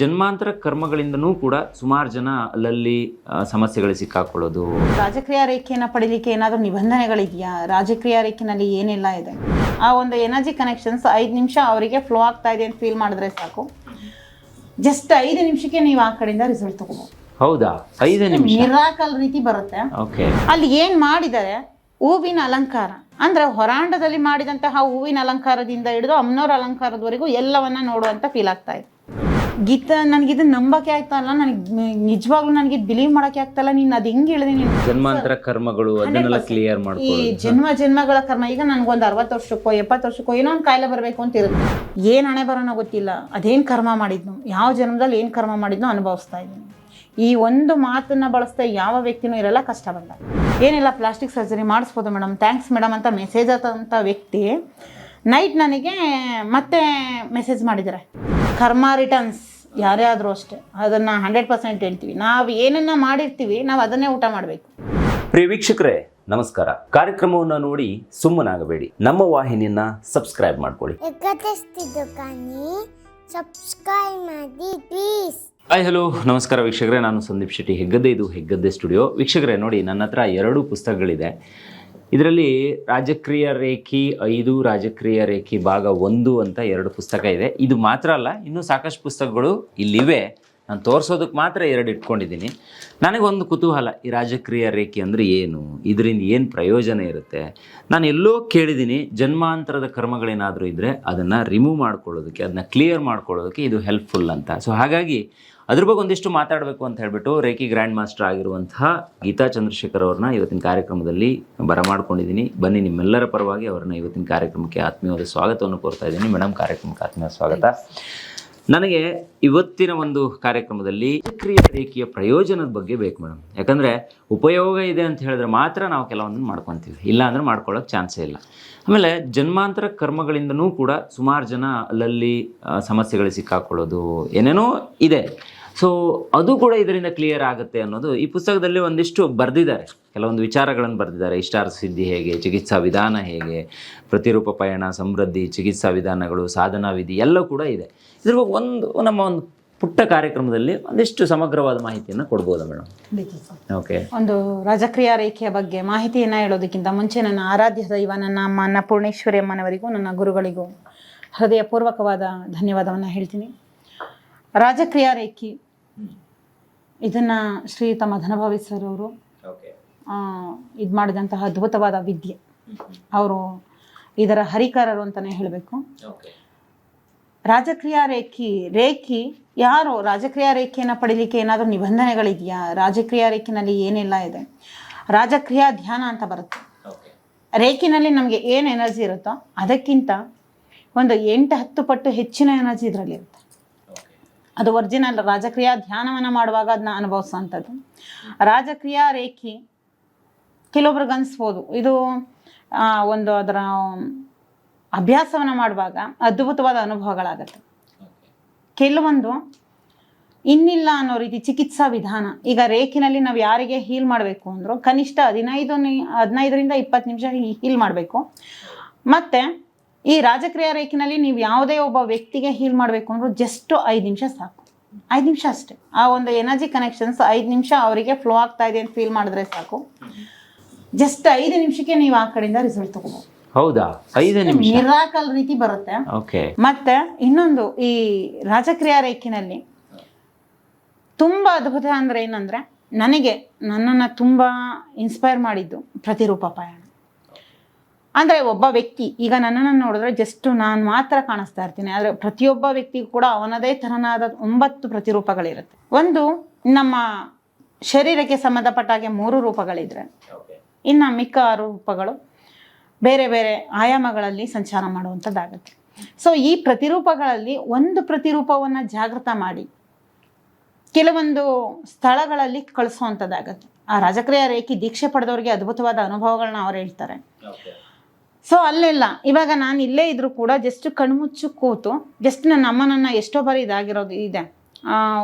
ಜನ್ಮಾಂತರ ಕರ್ಮಗಳಿಂದನೂ ಕೂಡ ಸುಮಾರು ಜನ ಅಲ್ಲಲ್ಲಿ ಸಮಸ್ಯೆಗಳು ಸಿಕ್ಕಾಕೊಳ್ಳೋದು. ರಾಜಕೀಯ ರೇಖೆಯನ್ನು ಪಡಿಲಿಕ್ಕೆ ಏನಾದರೂ ನಿಬಂಧನೆಗಳಿದೆಯಾ? ರಾಜಕೀಯ ರೇಖೆನಲ್ಲಿ ಏನೆಲ್ಲ ಇದೆ? ಆ ಒಂದು ಎನರ್ಜಿ ಕನೆಕ್ಷನ್ಸ್ ಐದು ನಿಮಿಷ ಅವರಿಗೆ ಫ್ಲೋ ಆಗ್ತಾ ಇದೆ ಅಂತ ಫೀಲ್ ಮಾಡಿದ್ರೆ ಸಾಕು. ಜಸ್ಟ್ ಐದು ನಿಮಿಷಕ್ಕೆ ನೀವು ಆ ಕಡೆಯಿಂದ ರಿಸಲ್ಟ್ ತಗೋಬಹುದು ಹೌದಾ? ಐದು ನಿಮಿಷ. ಮಿರಾಕಲ್ ರೀತಿ ಬರುತ್ತೆ. ಓಕೆ ಅಲ್ಲಿ ಏನ್ ಮಾಡಿದರೆ ಹೂವಿನ ಅಲಂಕಾರ ಅಂದ್ರೆ ಹೊರಾಂಡದಲ್ಲಿ ಮಾಡಿದಂತಹ ಹೂವಿನ ಅಲಂಕಾರದಿಂದ ಹಿಡಿದು ಅಮ್ಮನವ್ರ ಅಲಂಕಾರದವರೆಗೂ ಎಲ್ಲವನ್ನ ನೋಡುವಂತ ಫೀಲ್ ಆಗ್ತಾ ಇದೆ. ಗೀತ ನನಗಿದು ನಂಬಕ್ಕೆ ಆಗ್ತಲ್ಲ ನನಗೆ ನಿಜವಾಗ್ಲೂ ನನಗೆ ಬಿಲೀವ್ ಮಾಡಕ್ಕೆ ಆಗ್ತಲ್ಲ ನೀನು ಅದು ಹೆಂಗೆ ಹೇಳಿದೆ ನೀನು? ಜನ್ಮಾಂತರ ಕರ್ಮಗಳು ಅದನ್ನೆಲ್ಲ ಕ್ಲಿಯರ್ ಈ ಜನ್ಮ ಜನ್ಮಗಳ ಕರ್ಮ ಈಗ ನನಗೊಂದು ಅರವತ್ತು ವರ್ಷಕ್ಕೋ ಎಪ್ಪತ್ತು ವರ್ಷಕ್ಕೋ ಏನೋ ಒಂದು ಕಾಯಿಲೆ ಬರಬೇಕು ಅಂತ ಇರುತ್ತೆ. ಏನು ಹಣೆ ಬರೋನೋ ಗೊತ್ತಿಲ್ಲ. ಅದೇನು ಕರ್ಮ ಮಾಡಿದ್ನು ಯಾವ ಜನ್ಮದಲ್ಲಿ ಏನು ಕರ್ಮ ಮಾಡಿದ್ನೋ ಅನುಭವಿಸ್ತಾ ಇದ್ದೀನಿ. ಈ ಒಂದು ಮಾತನ್ನ ಬಳಸ್ತಾ ಯಾವ ವ್ಯಕ್ತಿನೂ ಇರಲ್ಲ ಕಷ್ಟ ಬಂದ. ಏನಿಲ್ಲ ಪ್ಲಾಸ್ಟಿಕ್ ಸರ್ಜರಿ ಮಾಡಿಸ್ಬೋದು ಮೇಡಮ್ ಥ್ಯಾಂಕ್ಸ್ ಮೇಡಮ್ ಅಂತ ಮೆಸೇಜ್ ಆದಂಥ ವ್ಯಕ್ತಿ. ನೈಟ್ ನನಗೆ ಮತ್ತೆ ಮೆಸೇಜ್ ಮಾಡಿದ್ದಾರೆ. ಕರ್ಮ ರಿಟರ್ನ್ಸ್ ಯಾರೇ ಆದರೂ ಅಷ್ಟೇ. ಅದನ್ನು ಹಂಡ್ರೆಡ್ ಪರ್ಸೆಂಟ್ ಹೇಳ್ತೀವಿ. ನಾವು ಏನನ್ನ ಮಾಡಿರ್ತೀವಿ ನಾವು ಅದನ್ನೇ ಊಟ ಮಾಡಬೇಕು. ಪ್ರಿಯ ವೀಕ್ಷಕರೇ ನಮಸ್ಕಾರ. ಕಾರ್ಯಕ್ರಮವನ್ನು ನೋಡಿ ಸುಮ್ಮನಾಗಬೇಡಿ. ನಮ್ಮ ವಾಹಿನಿಯನ್ನ ಸಬ್ಸ್ಕ್ರೈಬ್ ಮಾಡ್ಕೊಳ್ಳಿ. ಸಬ್ಸ್ಕ್ರೈಬ್ ಮಾಡಿ ಪ್ಲೀಸ್ ಹಾಯ್ ಹಲೋ ನಮಸ್ಕಾರ ವೀಕ್ಷಕರೇ. ನಾನು ಸಂದೀಪ್ ಶೆಟ್ಟಿ ಹೆಗ್ಗದ್ದೆ ಇದು ಹೆಗ್ಗದ್ದೆ ಸ್ಟುಡಿಯೋ ವೀಕ್ಷಕರೇ ನೋಡಿ ನನ್ನ ಹತ್ರ ಎರಡು ಪುಸ್ತಕಗಳಿದೆ. ಇದರಲ್ಲಿ ರಾಜಕ್ರಿಯ ರೇಖಿ ಐದು, ರಾಜಕ್ರಿಯ ರೇಖಿ ಭಾಗ ಒಂದು ಅಂತ ಎರಡು ಪುಸ್ತಕ ಇದೆ. ಇದು ಮಾತ್ರ ಅಲ್ಲ, ಇನ್ನೂ ಸಾಕಷ್ಟು ಪುಸ್ತಕಗಳು ಇಲ್ಲಿವೆ. ನಾನು ತೋರಿಸೋದಕ್ಕೆ ಮಾತ್ರ ಎರಡು ಇಟ್ಕೊಂಡಿದ್ದೀನಿ. ನನಗೊಂದು ಕುತೂಹಲ, ಈ ರಾಜಕ್ರಿಯ ರೇಖೆ ಅಂದರೆ ಏನು? ಇದರಿಂದ ಏನು ಪ್ರಯೋಜನ ಇರುತ್ತೆ? ನಾನು ಎಲ್ಲೋ ಕೇಳಿದ್ದೀನಿ, ಜನ್ಮಾಂತರದ ಕರ್ಮಗಳೇನಾದರೂ ಇದ್ದರೆ ಅದನ್ನು ರಿಮೂವ್ ಮಾಡ್ಕೊಳ್ಳೋದಕ್ಕೆ, ಅದನ್ನ ಕ್ಲಿಯರ್ ಮಾಡ್ಕೊಳ್ಳೋದಕ್ಕೆ ಇದು ಹೆಲ್ಪ್ಫುಲ್ ಅಂತ. ಸೊ ಹಾಗಾಗಿ ಅದ್ರ ಬಗ್ಗೆ ಒಂದಿಷ್ಟು ಮಾತಾಡಬೇಕು ಅಂತ ಹೇಳ್ಬಿಟ್ಟು ರೇಖಿ ಗ್ರ್ಯಾಂಡ್ ಮಾಸ್ಟರ್ ಆಗಿರುವಂತಹ ಗೀತಾ ಚಂದ್ರಶೇಖರ್ ಅವ್ರನ್ನ ಇವತ್ತಿನ ಕಾರ್ಯಕ್ರಮದಲ್ಲಿ ಬರಮಾಡ್ಕೊಂಡಿದ್ದೀನಿ. ಬನ್ನಿ ನಿಮ್ಮೆಲ್ಲರ ಪರವಾಗಿ ಅವ್ರನ್ನ ಇವತ್ತಿನ ಕಾರ್ಯಕ್ರಮಕ್ಕೆ ಆತ್ಮೀಯವಾದ ಸ್ವಾಗತವನ್ನು ಕೋರ್ತಾ ಇದ್ದೀನಿ. ಮೇಡಮ್ ಕಾರ್ಯಕ್ರಮಕ್ಕೆ ಆತ್ಮೀಯ ಸ್ವಾಗತ. ನನಗೆ ಇವತ್ತಿನ ಒಂದು ಕಾರ್ಯಕ್ರಮದಲ್ಲಿ ಸಕ್ರಿಯ ರೇಖೆಯ ಪ್ರಯೋಜನದ ಬಗ್ಗೆ ಬೇಕು ಮೇಡಮ್ ಯಾಕಂದರೆ ಉಪಯೋಗ ಇದೆ ಅಂತ ಹೇಳಿದ್ರೆ ಮಾತ್ರ ನಾವು ಕೆಲವೊಂದನ್ನು ಮಾಡ್ಕೊತೀವಿ. ಇಲ್ಲ ಅಂದ್ರೆ ಮಾಡ್ಕೊಳ್ಳೋಕೆ ಚಾನ್ಸೇ ಇಲ್ಲ. ಆಮೇಲೆ ಜನ್ಮಾಂತರ ಕರ್ಮಗಳಿಂದನೂ ಕೂಡ ಸುಮಾರು ಜನ ಅಲ್ಲಲ್ಲಿ ಸಮಸ್ಯೆಗಳು ಸಿಕ್ಕಾಕೊಳ್ಳೋದು ಏನೇನೋ ಇದೆ. ಸೊ ಅದು ಕೂಡ ಇದರಿಂದ ಕ್ಲಿಯರ್ ಆಗುತ್ತೆ ಅನ್ನೋದು. ಈ ಪುಸ್ತಕದಲ್ಲಿ ಒಂದಿಷ್ಟು ಬರೆದಿದ್ದಾರೆ. ಕೆಲವೊಂದು ವಿಚಾರಗಳನ್ನು ಬರೆದಿದ್ದಾರೆ. ಇಷ್ಟಾರ ಸಿದ್ಧಿ ಹೇಗೆ ಚಿಕಿತ್ಸಾ ವಿಧಾನ ಹೇಗೆ ಪ್ರತಿರೂಪ ಪಯಣ ಸಮೃದ್ಧಿ ಚಿಕಿತ್ಸಾ ವಿಧಾನಗಳು ಸಾಧನಾ ವಿಧಿ ಎಲ್ಲ ಕೂಡ ಇದೆ. ಇದ್ರ ಬಗ್ಗೆ ಒಂದು ನಮ್ಮ ಒಂದು ಪುಟ್ಟ ಕಾರ್ಯಕ್ರಮದಲ್ಲಿ ಒಂದಿಷ್ಟು ಸಮಗ್ರವಾದ ಮಾಹಿತಿಯನ್ನು ಕೊಡ್ಬೋದಾ ಮೇಡಮ್? ಓಕೆ ಒಂದು ರಾಜಕ್ರಿಯಾ ರೇಖೆಯ ಬಗ್ಗೆ ಮಾಹಿತಿಯನ್ನು ಹೇಳೋದಕ್ಕಿಂತ ಮುಂಚೆ ನನ್ನ ಆರಾಧ್ಯ ದೈವ ನನ್ನ ಅಮ್ಮ ಅನ್ನಪೂರ್ಣೇಶ್ವರಿ ಅಮ್ಮನವರಿಗೂ ನನ್ನ ಗುರುಗಳಿಗೂ ಹೃದಯಪೂರ್ವಕವಾದ ಧನ್ಯವಾದವನ್ನು ಹೇಳ್ತೀನಿ. ರಾಜಕ್ರಿಯಾ ರೇಖಿ. ಇದನ್ನ ಶ್ರೀಯುತ ಮದನಭಾವಿ ಸರ್ ಅವರು ಇದು ಮಾಡಿದಂತಹ ಅದ್ಭುತವಾದ ವಿದ್ಯೆ. ಅವರು ಇದರ ಹರಿಕಾರರು ಅಂತಾನೆ ಹೇಳಬೇಕು. ರಾಜಕ್ರಿಯಾ ರೇಖಿ ರೇಖಿ ಯಾರು? ರಾಜಕ್ರಿಯಾ ರೇಖೆಯನ್ನು ಪಡಿಲಿಕ್ಕೆ ಏನಾದರೂ ನಿಬಂಧನೆಗಳಿದೆಯಾ? ರಾಜಕ್ರಿಯಾ ರೇಖಿನಲ್ಲಿ ಏನೆಲ್ಲ ಇದೆ? ರಾಜಕ್ರಿಯಾ ಧ್ಯಾನ ಅಂತ ಬರುತ್ತೆ. ರೇಖಿನಲ್ಲಿ ನಮಗೆ ಏನು ಎನರ್ಜಿ ಇರುತ್ತೋ ಅದಕ್ಕಿಂತ ಒಂದು ಎಂಟು ಹತ್ತು ಪಟ್ಟು ಹೆಚ್ಚಿನ ಎನರ್ಜಿ ಇದರಲ್ಲಿ ಇರುತ್ತೆ. ಅದು ಒರಿಜಿನಲ್ ರಾಜಕ್ರಿಯಾ ಧ್ಯಾನವನ್ನು ಮಾಡುವಾಗ ಅದನ್ನ ಅನುಭವಿಸುವಂಥದ್ದು. ರಾಜಕ್ರಿಯಾ ರೇಖಿ ಕೆಲವೊಬ್ರಿಗೆ ಅನಿಸ್ಬೋದು. ಇದು ಒಂದು ಅದರ ಅಭ್ಯಾಸವನ್ನು ಮಾಡುವಾಗ ಅದ್ಭುತವಾದ ಅನುಭವಗಳಾಗತ್ತೆ. ಕೆಲವೊಂದು ಇನ್ನಿಲ್ಲ ಅನ್ನೋ ರೀತಿ ಚಿಕಿತ್ಸಾ ವಿಧಾನ, ಈಗ ರೇಖಿನಲ್ಲಿ ನಾವು ಯಾರಿಗೆ ಹೀಲ್ ಮಾಡಬೇಕು ಅಂದರು ಕನಿಷ್ಠ ಹದಿನೈದು ಹದಿನೈದರಿಂದ ಇಪ್ಪತ್ತು ನಿಮಿಷ ಹೀಲ್ ಮಾಡಬೇಕು. ಮತ್ತೆ ಈ ರಾಜಕ್ರಿಯ ರೇಖಿನಲ್ಲಿ ನೀವು ಯಾವುದೇ ಒಬ್ಬ ವ್ಯಕ್ತಿಗೆ ಹೀಲ್ ಮಾಡಬೇಕು ಅಂದ್ರೂ ಜಸ್ಟ್ ಐದು ನಿಮಿಷ ಸಾಕು. ಐದು ನಿಮಿಷ ಅಷ್ಟೇ. ಆ ಒಂದು ಎನರ್ಜಿ ಕನೆಕ್ಷನ್ಸ್ ಐದು ನಿಮಿಷ ಅವರಿಗೆ ಫ್ಲೋ ಆಗ್ತಾ ಇದೆ ಅಂತ ಫೀಲ್ ಮಾಡಿದ್ರೆ ಸಾಕು. ಜಸ್ಟ್ ಐದು ನಿಮಿಷಕ್ಕೆ ನೀವು ಆ ಕಡೆಯಿಂದ ರಿಸಲ್ಟ್ ತಗೋಬಹುದು ಹೌದಾ? ಐದು ನಿಮಿಷ? ಮಿರಾಕಲ್ ರೀತಿ ಬರುತ್ತೆ. ಓಕೆ ಮತ್ತೆ ಇನ್ನೊಂದು ಈ ರಾಜಕ್ರಿಯ ರೇಖಿನಲ್ಲಿ ತುಂಬಾ ಅದ್ಭುತ ಅಂದ್ರೆ ಏನಂದ್ರೆ ನನಗೆ ನನ್ನನ್ನು ತುಂಬಾ ಇನ್ಸ್ಪೈರ್ ಮಾಡಿದ್ದು ಪ್ರತಿರೂಪ ಪಯಣ. ಅಂದರೆ ಒಬ್ಬ ವ್ಯಕ್ತಿ ಈಗ ನನ್ನನ್ನು ನೋಡಿದ್ರೆ ಜಸ್ಟ್ ನಾನು ಮಾತ್ರ ಕಾಣಿಸ್ತಾ ಇರ್ತೀನಿ. ಆದರೆ ಪ್ರತಿಯೊಬ್ಬ ವ್ಯಕ್ತಿಗೂ ಕೂಡ ಅವನದೇ ತರನಾದ ಒಂಬತ್ತು ಪ್ರತಿರೂಪಗಳಿರುತ್ತೆ. ಒಂದು ನಮ್ಮ ಶರೀರಕ್ಕೆ ಸಂಬಂಧಪಟ್ಟ ಹಾಗೆ ಮೂರು ರೂಪಗಳಿದ್ರೆ. ಇನ್ನು ಮಿಕ್ಕ ಆರು ರೂಪಗಳು ಬೇರೆ ಬೇರೆ ಆಯಾಮಗಳಲ್ಲಿ ಸಂಚಾರ ಮಾಡುವಂಥದ್ದಾಗುತ್ತೆ. ಸೊ ಈ ಪ್ರತಿರೂಪಗಳಲ್ಲಿ ಒಂದು ಪ್ರತಿರೂಪವನ್ನು ಜಾಗೃತ ಮಾಡಿ ಕೆಲವೊಂದು ಸ್ಥಳಗಳಲ್ಲಿ ಕಳಿಸುವಂಥದ್ದಾಗತ್ತೆ. ಆ ರಾಜಕ್ರಿಯ ರೇಖೆ ದೀಕ್ಷೆ ಪಡೆದವರಿಗೆ ಅದ್ಭುತವಾದ ಅನುಭವಗಳನ್ನ ಅವ್ರು ಹೇಳ್ತಾರೆ. ಸೊ ಅಲ್ಲೆಲ್ಲ, ಇವಾಗ ನಾನು ಇಲ್ಲೇ ಇದ್ರೂ ಕೂಡ ಜಸ್ಟ್ ಕಣ್ಮುಚ್ಚು ಕೂತು ಜಸ್ಟ್ ನನ್ನ ಅಮ್ಮನನ್ನು ಎಷ್ಟೋ ಬಾರಿ ಇದಾಗಿರೋದು ಇದೆ.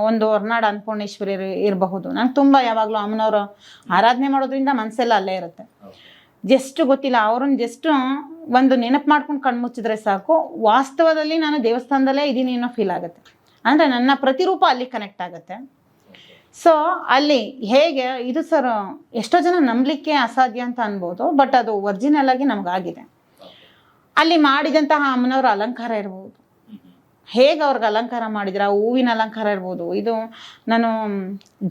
ಒಂದು ಹೊರ್ನಾಡು ಅನ್ನಪೂರ್ಣೇಶ್ವರಿ ಇರಬಹುದು. ನಾನು ತುಂಬ ಯಾವಾಗಲೂ ಅಮ್ಮನವರು ಆರಾಧನೆ ಮಾಡೋದ್ರಿಂದ ಮನಸ್ಸೆಲ್ಲ ಅಲ್ಲೇ ಇರುತ್ತೆ. ಜಸ್ಟ್ ಗೊತ್ತಿಲ್ಲ, ಅವ್ರನ್ನ ಜಸ್ಟ್ ಒಂದು ನೆನಪು ಮಾಡ್ಕೊಂಡು ಕಣ್ಮುಚ್ಚಿದ್ರೆ ಸಾಕು. ವಾಸ್ತವದಲ್ಲಿ ನಾನು ದೇವಸ್ಥಾನದಲ್ಲೇ ಇದ್ದೀನಿ ಅನ್ನೋ ಫೀಲ್ ಆಗುತ್ತೆ. ಅಂದರೆ ನನ್ನ ಪ್ರತಿರೂಪ ಅಲ್ಲಿ ಕನೆಕ್ಟ್ ಆಗುತ್ತೆ. ಸೊ ಅಲ್ಲಿ ಹೇಗೆ, ಇದು ಸರ್ ಎಷ್ಟೋ ಜನ ನಂಬಲಿಕ್ಕೆ ಅಸಾಧ್ಯ ಅಂತ ಅನ್ಬೋದು ಬಟ್ ಅದು ಒರಿಜಿನಲ್ ಆಗಿ ನಮಗಾಗಿದೆ ಅಲ್ಲಿ ಮಾಡಿದಂತಹ ಅಮ್ಮನವ್ರ ಅಲಂಕಾರ ಇರ್ಬೋದು. ಹೇಗೆ ಅವ್ರಿಗೆ ಅಲಂಕಾರ ಮಾಡಿದ್ರೆ? ಆ ಹೂವಿನ ಅಲಂಕಾರ ಇರ್ಬೋದು. ಇದು ನಾನು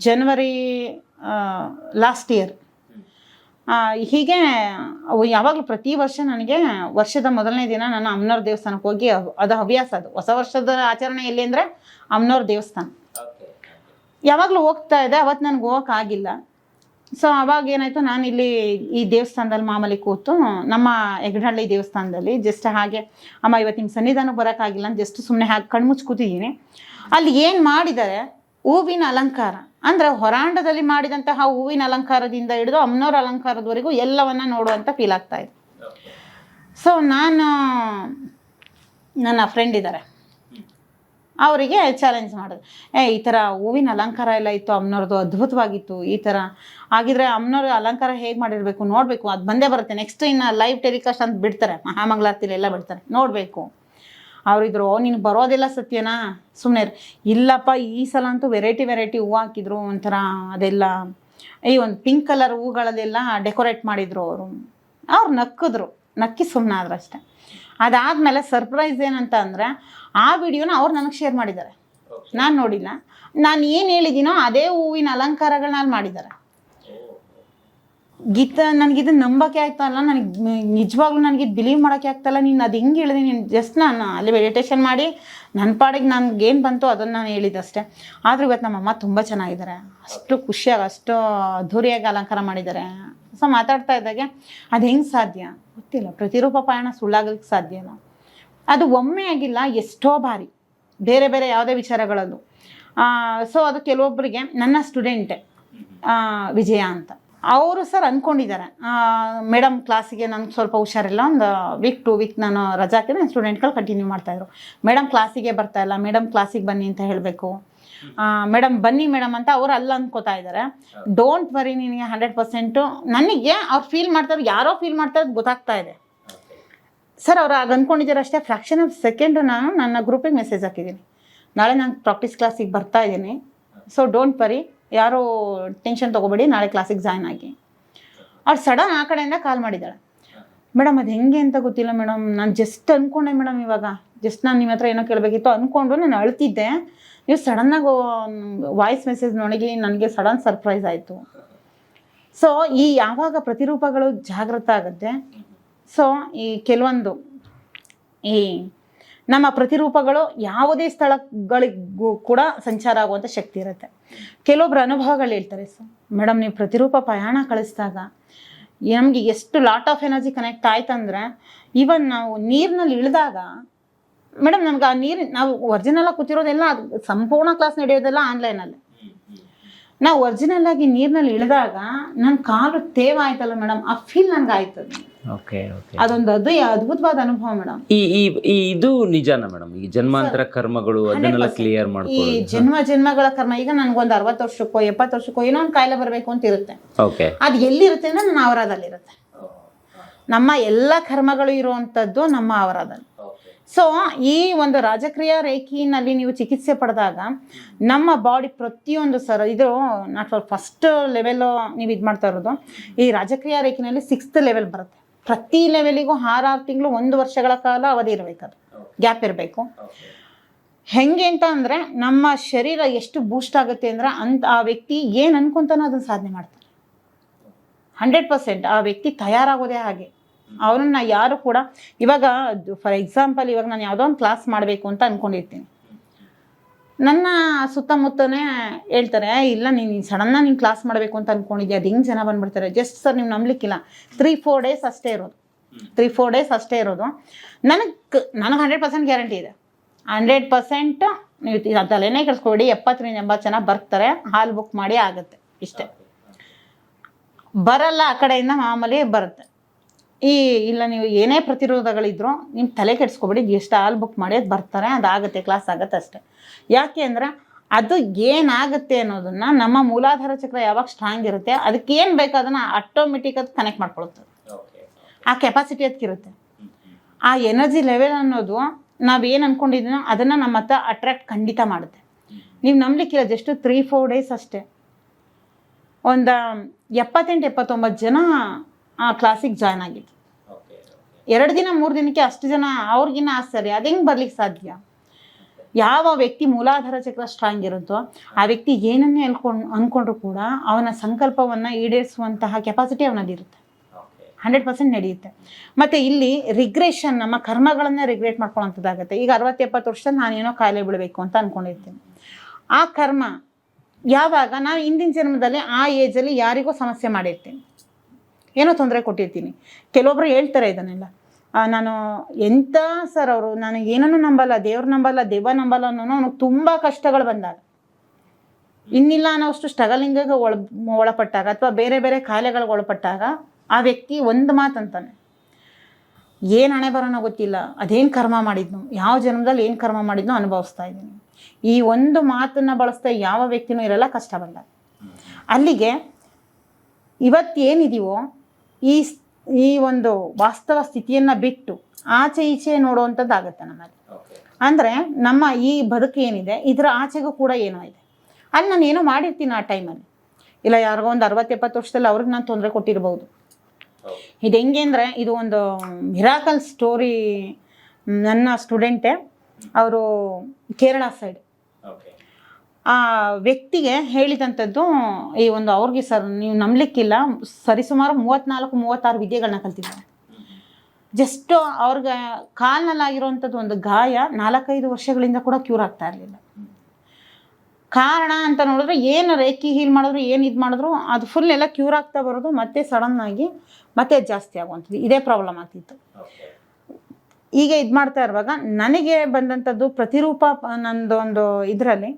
ಜನವರಿ ಲಾಸ್ಟ್ ಇಯರ್ ಹೀಗೆ ಯಾವಾಗಲೂ ಪ್ರತಿ ವರ್ಷ ನನಗೆ ವರ್ಷದ ಮೊದಲನೇ ದಿನ ನಾನು ಅಮ್ಮನವ್ರ ದೇವಸ್ಥಾನಕ್ಕೆ ಹೋಗಿ ಅದು ಹವ್ಯಾಸ ಅದು. ಹೊಸ ವರ್ಷದ ಆಚರಣೆ ಎಲ್ಲಿ ಅಂದರೆ ಅಮ್ಮನವ್ರ ದೇವಸ್ಥಾನ. ಯಾವಾಗಲೂ ಹೋಗ್ತಾ ಇದೆ ಅವತ್ತು ನನಗೆ ಹೋಗೋಕ್ಕಾಗಿಲ್ಲ ಸೊ ಅವಾಗ ಏನಾಯ್ತು ನಾನು ಇಲ್ಲಿ ಈ ದೇವಸ್ಥಾನದಲ್ಲಿ ಮಾಮೂಲಿ ಕೂತು, ನಮ್ಮ ಹೆಗ್ಡಹಳ್ಳಿ ದೇವಸ್ಥಾನದಲ್ಲಿ ಜಸ್ಟ್ ಹಾಗೆ, ಅಮ್ಮ, ಇವತ್ತಿನ ಸನ್ನಿಧಾನ ಬರೋಕ್ಕಾಗಿಲ್ಲ ಅಂತ ಜಸ್ಟ್ ಸುಮ್ಮನೆ ಹಾಗೆ ಕಣ್ಮುಚ್ಚಿ ಕೂತಿದ್ದೀನಿ. ಅಲ್ಲಿ ಏನು ಮಾಡಿದ್ದಾರೆ ಹೂವಿನ ಅಲಂಕಾರ, ಅಂದರೆ ಹೊರಾಂಡದಲ್ಲಿ ಮಾಡಿದಂತಹ ಹೂವಿನ ಅಲಂಕಾರದಿಂದ ಹಿಡಿದು ಅಮ್ಮನವ್ರ ಅಲಂಕಾರದವರೆಗೂ ಎಲ್ಲವನ್ನ ನೋಡುವಂಥ ಫೀಲ್ ಆಗ್ತಾ ಇದೆ. ಸೊ ನಾನು, ನನ್ನ ಫ್ರೆಂಡ್ ಇದ್ದಾರೆ. ಅವರಿಗೆ ಚಾಲೆಂಜ್ ಮಾಡಿದೆ. ಏ, ಈ ಥರ ಹೂವಿನ ಅಲಂಕಾರ ಎಲ್ಲ ಇತ್ತು ಅಮ್ಮನವ್ರದ್ದು ಅದ್ಭುತವಾಗಿತ್ತು, ಈ ಥರ ಆಗಿದ್ರೆ ಅಮ್ಮನವ್ರ ಅಲಂಕಾರ ಹೇಗೆ ಮಾಡಿರಬೇಕು ನೋಡಬೇಕು, ಅದು ಬಂದೇ ಬರುತ್ತೆ. ನೆಕ್ಸ್ಟ್ ಇನ್ನು ಲೈವ್ ಟೆಲಿಕಾಸ್ಟ್ ಅಂತ ಬಿಡ್ತಾರೆ ಮಹಾಮಂಗ್ಲಾರ್ತಿಲಿ ಎಲ್ಲ ಬಿಡ್ತಾರೆ. ನೋಡಬೇಕು. ಅವರಿದ್ರು ನೀನು ಬರೋದಿಲ್ಲ ಸತ್ಯನಾ? ಸುಮ್ಮನೆ ಇಲ್ಲಪ್ಪ, ಈ ಸಲ ಅಂತೂ ವೆರೈಟಿ ವೆರೈಟಿ ಹೂವು ಹಾಕಿದ್ರು, ಒಂಥರ ಅದೆಲ್ಲ, ಈ ಒಂದು ಪಿಂಕ್ ಕಲರ್ ಹೂಗಳಲ್ಲೆಲ್ಲ ಡೆಕೋರೇಟ್ ಮಾಡಿದ್ರು ಅವರು. ಅವ್ರು ನಕ್ಕಿದ್ರು. ನಕ್ಕಿ ಸುಮ್ಮನಾದ್ರು ಅಷ್ಟೆ. ಅದಾದಮೇಲೆ ಸರ್ಪ್ರೈಸ್ ಏನಂತ ಅಂದರೆ ಆ ವಿಡಿಯೋನ ಅವ್ರು ನನಗೆ ಶೇರ್ ಮಾಡಿದ್ದಾರೆ. ನಾನು ನೋಡಿಲ್ಲ. ನಾನು ಏನು ಹೇಳಿದ್ದೀನೋ ಅದೇ ಹೂವಿನ ಅಲಂಕಾರಗಳನ್ನ ಮಾಡಿದ್ದಾರೆ. ಗೀತ ನನಗಿದ ನಂಬಕ್ಕೆ ಆಗ್ತಾ ಇಲ್ಲ. ನನಗೆ ನಿಜವಾಗ್ಲೂ ನನಗೆ ಬಿಲೀವ್ ಮಾಡೋಕ್ಕೆ ಆಗ್ತಾಯಿಲ್ಲ ನೀನು ಅದು ಹೆಂಗೆ ಹೇಳಿದೆ? ನೀನು ಜಸ್ಟ್ ನಾನು ಅಲ್ಲಿ ಮೆಡಿಟೇಷನ್ ಮಾಡಿ ನನ್ನ ಪಾಡಿಗೆ ನನಗೆ ಏನು ಬಂತು ಅದನ್ನು ನಾನು ಹೇಳಿದ್ದಷ್ಟೇ ಆದರೂ ಇವತ್ತು ನಮ್ಮಮ್ಮ ತುಂಬ ಚೆನ್ನಾಗಿದ್ದಾರೆ. ಅಷ್ಟು ಖುಷಿಯಾಗಿ, ಅಷ್ಟು ಅದ್ಧೂರಿಯಾಗಿ ಅಲಂಕಾರ ಮಾಡಿದ್ದಾರೆ. ಸೊ ಮಾತಾಡ್ತಾ ಇದ್ದಾಗೆ, ಅದು ಹೆಂಗೆ ಸಾಧ್ಯ? ಗೊತ್ತಿಲ್ಲ. ಪ್ರತಿರೂಪ ಪಯಣ ಸುಳ್ಳಾಗಲಿಕ್ಕೆ ಸಾಧ್ಯ ಇಲ್ಲ ಅದು ಒಮ್ಮೆ ಆಗಿಲ್ಲ ಎಷ್ಟೋ ಬಾರಿ. ಬೇರೆ ಬೇರೆ ಯಾವುದೇ ವಿಚಾರಗಳಲ್ಲೂ. ಸೊ ಅದು ಕೆಲವೊಬ್ಬರಿಗೆ ನನ್ನ ಸ್ಟೂಡೆಂಟೆ ವಿಜಯ ಅಂತ. ಅವರು ಸರ್ ಅಂದ್ಕೊಂಡಿದ್ದಾರೆ ಮೇಡಮ್ ಕ್ಲಾಸಿಗೆ ನನಗೆ ಸ್ವಲ್ಪ ಹುಷಾರಿಲ್ಲ. ಒಂದು ವೀಕ್ ಟು ವೀಕ್ ನಾನು ರಜಾ ಹಾಕಿದ್ರೆ ನನ್ನ ಸ್ಟೂಡೆಂಟ್ಗಳು ಕಂಟಿನ್ಯೂ ಮಾಡ್ತಾಯಿದ್ರು ಮೇಡಮ್ ಕ್ಲಾಸಿಗೆ ಬರ್ತಾ ಇಲ್ಲ. ಮೇಡಮ್ ಕ್ಲಾಸಿಗೆ ಬನ್ನಿ ಅಂತ ಹೇಳಬೇಕು. ಮೇಡಮ್ ಬನ್ನಿ ಮೇಡಮ್ ಅಂತ ಅವ್ರು ಅಲ್ಲ ಅಂದ್ಕೋತಾ ಇದ್ದಾರೆ. ಡೋಂಟ್ ವರಿ ನಿನಗೆ ಹಂಡ್ರೆಡ್ ಪರ್ಸೆಂಟು ನನಗೆ ಅವ್ರು ಫೀಲ್ ಮಾಡ್ತಾರೆ. ಯಾರೋ ಫೀಲ್ ಮಾಡ್ತಾರೆ ಗೊತ್ತಾಗ್ತಾ ಇದೆ. ಸರ್ ಅವ್ರು ಆಗ ಅಂದ್ಕೊಂಡಿದ್ದಾರೆ ಅಷ್ಟೇ ಫ್ರಾಕ್ಷನ್ ಆಫ್ ಸೆಕೆಂಡು ನಾನು ನನ್ನ ಗ್ರೂಪಿಗೆ ಮೆಸೇಜ್ ಹಾಕಿದ್ದೀನಿ ನಾಳೆ ನಾನು ಪ್ರಾಕ್ಟೀಸ್ ಕ್ಲಾಸಿಗೆ ಬರ್ತಾ ಇದ್ದೀನಿ. ಸೊ ಡೋಂಟ್ ಪರಿ ಯಾರೂ ಟೆನ್ಷನ್ ತೊಗೋಬೇಡಿ, ನಾಳೆ ಕ್ಲಾಸಿಗೆ ಜಾಯ್ನ್ ಆಗಿ. ಅವ್ರು ಸಡನ್ ಆ ಕಡೆಯಿಂದ ಕಾಲ್ ಮಾಡಿದ್ದಾಳೆ. ಮೇಡಮ್ ಅದು ಹೆಂಗೆ ಅಂತ ಗೊತ್ತಿಲ್ಲ ಮೇಡಮ್ ನಾನು ಜಸ್ಟ್ ಅಂದ್ಕೊಂಡೆ ಮೇಡಮ್ ಇವಾಗ. ಜಸ್ಟ್ ನಾನು ನಿಮ್ಮ ಹತ್ರ ಏನೋ ಕೇಳಬೇಕಿತ್ತು ಅಂದ್ಕೊಂಡು ನಾನು ಅಳ್ತಿದ್ದೆ. ನೀವು ಸಡನ್ನಾಗಿ ವಾಯ್ಸ್ ಮೆಸೇಜ್ ನೋಡಿ ನನಗೆ ಸಡನ್ ಸರ್ಪ್ರೈಸ್ ಆಯಿತು. ಸೊ ಈ ಯಾವಾಗ ಪ್ರತಿರೂಪಗಳು ಜಾಗೃತ ಆಗುತ್ತೆ ಸೊ ಈ ಕೆಲವೊಂದು ಈ ನಮ್ಮ ಪ್ರತಿರೂಪಗಳು ಯಾವುದೇ ಸ್ಥಳಗಳಿಗೂ ಕೂಡ ಸಂಚಾರ ಆಗುವಂಥ ಶಕ್ತಿ ಇರುತ್ತೆ. ಕೆಲವೊಬ್ಬರು ಅನುಭವಗಳು ಹೇಳ್ತಾರೆ, ಸರ್ ಮೇಡಮ್ ನೀವು ಪ್ರತಿರೂಪ ಪ್ರಯಾಣ ಕಳಿಸಿದಾಗ ನಮಗೆ ಎಷ್ಟು ಲಾಟ್ ಆಫ್ ಎನರ್ಜಿ ಕನೆಕ್ಟ್ ಆಯ್ತಂದ್ರೆ ಈವನ್ ನಾವು ನೀರಿನಲ್ಲಿ ಇಳಿದಾಗ ಮೇಡಮ್ ನಮ್ಗೆ ಆ ನೀರು ನಾವು ಒರಿಜಿನಲ್ ಕೂತಿರೋದೆಲ್ಲ ಅದು ಸಂಪೂರ್ಣ ಕ್ಲಾಸ್ ನಡೆಯೋದೆಲ್ಲ ಆನ್ಲೈನಲ್ಲಿ ನಾವು ಒರಿಜಿನಲ್ ಆಗಿ ನೀರಿನಲ್ಲಿ ಇಳಿದಾಗ ನನ್ನ ಕಾಲು ತೇವ ಆಯ್ತಲ್ಲ ಮೇಡಮ್ ಆ ಫೀಲ್ ನನಗೆ ಆಯ್ತದೆ. ಅದೊಂದು ಅದು ಅದ್ಭುತವಾದ ಅನುಭವ ಮೇಡಮ್ ಈ ಈ ಇದು ನಿಜಾನ ಮೇಡಮ್ ಈ ಜನ್ಮಾಂತರ ಕರ್ಮಗಳು ಅದನ್ನೆಲ್ಲ ಕ್ಲಿಯರ್ ಈ ಜನ್ಮ ಜನ್ಮಗಳ ಕರ್ಮ ಈಗ ನನ್ಗೊಂದು ಅರವತ್ತು ವರ್ಷಕ್ಕೋ ಎಪ್ಪತ್ತು ವರ್ಷಕ್ಕೋ ಏನೋ ಒಂದು ಕಾಯಿಲೆ ಬರಬೇಕು ಅಂತ ಇರುತ್ತೆ. ಓಕೆ ಅದು ಎಲ್ಲಿರುತ್ತೆ ಅಂದ್ರೆ ನನ್ನ ಅವರಾದಲ್ಲಿರುತ್ತೆ. ನಮ್ಮ ಎಲ್ಲ ಕರ್ಮಗಳು ಇರುವಂಥದ್ದು ನಮ್ಮ ಅವರಾದಲ್ಲಿ. ಸೊ ಈ ಒಂದು ರಾಜಕ್ರಿಯಾ ರೇಖಿನಲ್ಲಿ ನೀವು ಚಿಕಿತ್ಸೆ ಪಡೆದಾಗ ನಮ್ಮ ಬಾಡಿ ಪ್ರತಿಯೊಂದು ಸರ್ ಇದು ನಾಟ್ ಫಸ್ಟ್ ಲೆವೆಲ್ಲು ನೀವು ಇದು ಮಾಡ್ತಾ ಇರೋದು ಈ ರಾಜಕ್ರಿಯಾ ರೇಖಿನಲ್ಲಿ ಸಿಕ್ಸ್ತ್ ಲೆವೆಲ್ ಬರುತ್ತೆ. ಪ್ರತಿ ಲೆವೆಲಿಗೂ ಆರಾರು ತಿಂಗಳು ಒಂದು ವರ್ಷಗಳ ಕಾಲ ಅವಧಿ ಇರಬೇಕು ಅದು ಗ್ಯಾಪ್ ಇರಬೇಕು. ಹೆಂಗೆ ಅಂತ ಅಂದರೆ ನಮ್ಮ ಶರೀರ ಎಷ್ಟು ಬೂಸ್ಟ್ ಆಗುತ್ತೆ ಅಂದರೆ ಅಂತ ಆ ವ್ಯಕ್ತಿ ಏನು ಅನ್ಕೊಂತಾನೋ ಅದನ್ನು ಸಾಧನೆ ಮಾಡ್ತಾನೆ. ಹಂಡ್ರೆಡ್ ಪರ್ಸೆಂಟ್ ಆ ವ್ಯಕ್ತಿ ತಯಾರಾಗೋದೇ ಹಾಗೆ. ಅವನನ್ನ ಯಾರು ಕೂಡ ಇವಾಗ ಫಾರ್ ಎಕ್ಸಾಂಪಲ್ ಇವಾಗ ನಾನು ಯಾವುದೋ ಒಂದು ಕ್ಲಾಸ್ ಮಾಡಬೇಕು ಅಂತ ಅಂದ್ಕೊಂಡಿರ್ತೀನಿ ನನ್ನ ಸುತ್ತಮುತ್ತನೇ ಹೇಳ್ತಾರೆ ಇಲ್ಲ, ನೀನು ಸಡನ್ನಾಗಿ ನೀನು ಕ್ಲಾಸ್ ಮಾಡಬೇಕು ಅಂತ ಅಂದ್ಕೊಂಡಿದ್ಯಾ ಅದು ಹೆಂಗೆ ಜನ ಬಂದ್ಬಿಡ್ತಾರೆ? ಜಸ್ಟ್ ಸರ್ ನೀವು ನಂಬಲಿಕ್ಕಿಲ್ಲ. ತ್ರೀ ಫೋರ್ ಡೇಸ್ ಅಷ್ಟೇ ಇರೋದು. ತ್ರೀ ಫೋರ್ ಡೇಸ್ ಅಷ್ಟೇ ಇರೋದು. ನನಗೆ ನನಗೆ ಹಂಡ್ರೆಡ್ ಪರ್ಸೆಂಟ್ ಗ್ಯಾರಂಟಿ ಇದೆ. ಹಂಡ್ರೆಡ್ ಪರ್ಸೆಂಟ್ ನೀವು ತಲೆನೇ ಕೆಡಿಸ್ಕೊಬೇಡಿ. ಎಪ್ಪತ್ತರಿಂದ ಎಂಬತ್ತು ಜನ ಬರ್ತಾರೆ. ಹಾಲ್ ಬುಕ್ ಮಾಡಿ ಆಗುತ್ತೆ. ಇಷ್ಟೇ. ಬರಲ್ಲ, ಆ ಕಡೆಯಿಂದ ಮಾಮೂಲಿ ಬರುತ್ತೆ. ಈ ಇಲ್ಲ ನೀವು ಏನೇ ಪ್ರತಿರೋಧಗಳಿದ್ರು ನಿಮ್ಮ ತಲೆ ಕೆಡಿಸ್ಕೊಬೇಡಿ ಎಷ್ಟು ಹಾಲ್ ಬುಕ್ ಮಾಡಿ ಅದು ಬರ್ತಾರೆ ಅದಾಗುತ್ತೆ ಕ್ಲಾಸ್ ಆಗುತ್ತೆ ಅಷ್ಟೇ. ಯಾಕೆ ಅಂದರೆ ಅದು ಏನಾಗುತ್ತೆ ಅನ್ನೋದನ್ನ ನಮ್ಮ ಮೂಲಾಧಾರ ಚಕ್ರ ಯಾವಾಗ ಸ್ಟ್ರಾಂಗ್ ಇರುತ್ತೆ ಅದಕ್ಕೆ ಏನು ಬೇಕು ಅದನ್ನು ಆಟೋಮೆಟಿಕ್ ಅದು ಕನೆಕ್ಟ್ ಮಾಡ್ಕೊಳುತ್ತೆ. ಆ ಕೆಪಾಸಿಟಿ ಅದಕ್ಕಿರುತ್ತೆ ಆ ಎನರ್ಜಿ ಲೆವೆಲ್ ಅನ್ನೋದು ನಾವು ಏನು ಅಂದ್ಕೊಂಡಿದ್ದೀನೋ ಅದನ್ನು ನಮ್ಮ ಹತ್ರ ಅಟ್ರಾಕ್ಟ್ ಖಂಡಿತ ಮಾಡುತ್ತೆ. ನೀವು ನಂಬಲಿಕ್ಕಿಲ್ಲ ಜಸ್ಟ್ ತ್ರೀ ಫೋರ್ ಡೇಸ್ ಅಷ್ಟೇ. ಒಂದು ಎಪ್ಪತ್ತೆಂಟು ಎಪ್ಪತ್ತೊಂಬತ್ತು ಜನ ಆ ಕ್ಲಾಸಿಗೆ ಜಾಯ್ನ್ ಆಗಿದ್ದು. ಎರಡು ದಿನ ಮೂರು ದಿನಕ್ಕೆ ಅಷ್ಟು ಜನ ಅವ್ರಿಗಿನ್ನ ಆಶ್ಚರ್ಯ. ಅದು ಹೆಂಗೆ ಬರ್ಲಿಕ್ಕೆ ಸಾಧ್ಯ? ಯಾವ ವ್ಯಕ್ತಿ ಮೂಲಾಧಾರ ಚಕ್ರ ಸ್ಟ್ರಾಂಗ್ ಇರುತ್ತೋ ಆ ವ್ಯಕ್ತಿ ಏನನ್ನೇ ಅನ್ಕೊಂಡು ಅಂದ್ಕೊಂಡ್ರು ಕೂಡ ಅವನ ಸಂಕಲ್ಪವನ್ನು ಈಡೇರಿಸುವಂತಹ ಕೆಪಾಸಿಟಿ ಅವನಲ್ಲಿರುತ್ತೆ. ಹಂಡ್ರೆಡ್ ಪರ್ಸೆಂಟ್ ನಡೆಯುತ್ತೆ. ಮತ್ತು ಇಲ್ಲಿ ರಿಗ್ರೆಷನ್ ನಮ್ಮ ಕರ್ಮಗಳನ್ನು ರಿಗ್ರೆಟ್ ಮಾಡ್ಕೊಳ್ಳೋಂಥದ್ದಾಗುತ್ತೆ. ಈಗ ಅರವತ್ತು ಎಪ್ಪತ್ತು ವರ್ಷದಲ್ಲಿ ನಾನೇನೋ ಕಾಯಿಲೆ ಬಿಡಬೇಕು ಅಂತ ಅಂದ್ಕೊಂಡಿರ್ತೀನಿ ಆ ಕರ್ಮ ಯಾವಾಗ? ನಾವು ಹಿಂದಿನ ಜನ್ಮದಲ್ಲಿ ಆ ಏಜಲ್ಲಿ ಯಾರಿಗೋ ಸಮಸ್ಯೆ ಮಾಡಿರ್ತೀನಿ. ಏನೋ ತೊಂದರೆ ಕೊಟ್ಟಿರ್ತೀನಿ. ಕೆಲವೊಬ್ರು ಹೇಳ್ತಾರೆ ಇದನ್ನೆಲ್ಲ. ನಾನು ಎಂಥ ಸರ್ ಅವರು, ನಾನು ಏನನ್ನೂ ನಂಬಲ್ಲ, ದೇವ್ರ ನಂಬಲ್ಲ, ದೇವ ನಂಬಲ್ಲ ಅನ್ನೋನು ಅವ್ನಿಗೆ ತುಂಬ ಕಷ್ಟಗಳು ಬಂದಾಗ. ಇನ್ನಿಲ್ಲ ಅನ್ನೋಷ್ಟು ಸ್ಟ್ರಗಲಿಂಗಿಗೆ ಒಳ, ಒಳಪಟ್ಟಾಗ ಅಥವಾ ಬೇರೆ ಬೇರೆ ಕಾಯಿಲೆಗಳಿಗೆ ಒಳಪಟ್ಟಾಗ ಆ ವ್ಯಕ್ತಿ ಒಂದು ಮಾತಂತಾನೆ ಏನು ಹಣೆ ಬರೋನೋ ಗೊತ್ತಿಲ್ಲ, ಅದೇನು ಕರ್ಮ ಮಾಡಿದ್ನು, ಯಾವ ಜನ್ಮದಲ್ಲಿ ಏನು ಕರ್ಮ ಮಾಡಿದ್ನೋ ಅನುಭವಿಸ್ತಾ ಇದ್ದೀನಿ. ಈ ಒಂದು ಮಾತನ್ನು ಬಳಸ್ತಾ ಯಾವ ವ್ಯಕ್ತಿನೂ ಇರಲ್ಲ ಕಷ್ಟ ಬಂದಾಗ. ಅಲ್ಲಿಗೆ ಇವತ್ತೇನಿದೀವೋ ಈ ಈ ಒಂದು ವಾಸ್ತವ ಸ್ಥಿತಿಯನ್ನು ಬಿಟ್ಟು ಆಚೆ ಈಚೆ ನೋಡುವಂಥದ್ದಾಗತ್ತೆ ನಮ್ಮಲ್ಲಿ. ಅಂದರೆ ನಮ್ಮ ಈ ಬದುಕು ಏನಿದೆ ಇದರ ಆಚೆಗೂ ಕೂಡ ಏನೋ ಇದೆ. ಅಲ್ಲಿ ನಾನು ಏನೋ ಮಾಡಿರ್ತೀನಿ ಆ ಟೈಮಲ್ಲಿ. ಇಲ್ಲ ಯಾರಿಗೋ ಒಂದು ಅರವತ್ತು ಎಪ್ಪತ್ತು ವರ್ಷದಲ್ಲಿ ಅವ್ರಿಗೆ ನಾನು ತೊಂದರೆ ಕೊಟ್ಟಿರ್ಬೋದು. ಇದು ಹೆಂಗೆ ಅಂದರೆ ಇದು ಒಂದು ಮಿರಾಕಲ್ ಸ್ಟೋರಿ ನನ್ನ ಸ್ಟೂಡೆಂಟೇ ಅವರು ಕೇರಳ ಸೈಡ್ ಆ ವ್ಯಕ್ತಿಗೆ ಹೇಳಿದಂಥದ್ದು ಈ ಒಂದು ಅವ್ರಿಗೆ ಸರ್, ನೀವು ನಂಬಲಿಕ್ಕಿಲ್ಲ. ಸರಿಸುಮಾರು ಮೂವತ್ತ್ನಾಲ್ಕು ಮೂವತ್ತಾರು ವಿದ್ಯೆಗಳನ್ನ ಕಲ್ತಿದ್ದಾರೆ. ಜಸ್ಟ್ ಅವ್ರಿಗೆ ಕಾಲ್ನಲ್ಲಾಗಿರುವಂಥದ್ದು ಒಂದು ಗಾಯ ನಾಲ್ಕೈದು ವರ್ಷಗಳಿಂದ ಕೂಡ ಕ್ಯೂರ್ ಆಗ್ತಾ ಇರಲಿಲ್ಲ. ಕಾರಣ ಅಂತ ನೋಡಿದ್ರೆ, ಏನು ರೇಖಿ ಹೀಲ್ ಮಾಡಿದ್ರು, ಏನು ಇದು ಮಾಡಿದ್ರು, ಅದು ಫುಲ್ ಎಲ್ಲ ಕ್ಯೂರ್ ಆಗ್ತಾ ಬರೋದು, ಮತ್ತೆ ಸಡನ್ ಆಗಿ ಮತ್ತೆ ಜಾಸ್ತಿ ಆಗುವಂಥದ್ದು. ಇದೇ ಪ್ರಾಬ್ಲಮ್ ಆಗ್ತಿತ್ತು. ಈಗ ಇದು ಮಾಡ್ತಾ ಇರುವಾಗ, ನನಗೆ ಬಂದಂಥದ್ದು ಪ್ರತಿರೂಪ, ನಂದೊಂದು ಇದರಲ್ಲಿ